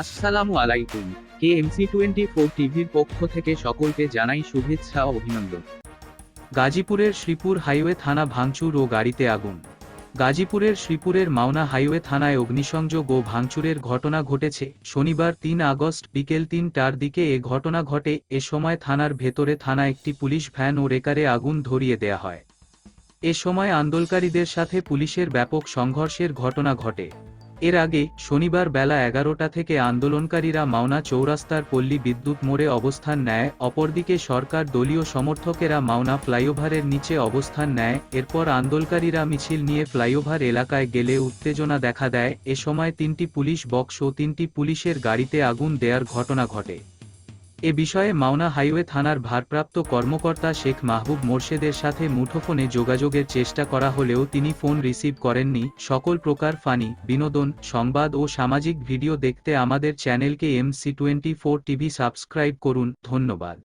আসসালামু আলাইকুম কে MC twenty four টিভির পক্ষ থেকে সকলকে জানাই শুভেচ্ছা ও অভিনন্দন। গাজীপুরের শ্রীপুর হাইওয়ে থানা ভাঙচুর ও গাড়িতে আগুন। গাজীপুরের শ্রীপুরের মাওনা হাইওয়ে থানায় অগ্নিসংযোগ ও ভাঙচুরের ঘটনা ঘটেছে। শনিবার তিন আগস্ট বিকেল তিনটার দিকে এ ঘটনা ঘটে। এ সময় থানার ভেতরে থানা একটি পুলিশ ভ্যান ও রেকারে আগুন ধরিয়ে দেয়া হয়। এ সময় আন্দোলনকারীদের সাথে পুলিশের ব্যাপক সংঘর্ষের ঘটনা ঘটে। এর আগে শনিবার বেলা এগারোটা থেকে আন্দোলনকারীরা মাওনা চৌরাস্তার পল্লী বিদ্যুৎ মোড়ে অবস্থান নেয়, অপরদিকে সরকার দলীয় সমর্থকেরা মাওনা ফ্লাইওভারের নিচে অবস্থান নেয়, এরপর আন্দোলনকারীরা মিছিল নিয়ে ফ্লাইওভার এলাকায় গেলে উত্তেজনা দেখা দেয়। এ সময় তিনটি পুলিশ বক্স ও তিনটি পুলিশের গাড়িতে আগুন দেয়ার ঘটনা ঘটে। এ বিষয়ে মাওনা হাইওয়ে থানার ভারপ্রাপ্ত কর্মকর্তা শেখ মাহবুব মোর্শেদের সাথে মুঠোফোনে যোগাযোগের চেষ্টা করা হলেও তিনি ফোন রিসিভ করেননি। সকল প্রকার ফানি, বিনোদন, সংবাদ ও সামাজিক ভিডিও দেখতে আমাদের চ্যানেলকে MC twenty four TV subscribe করুন। ধন্যবাদ।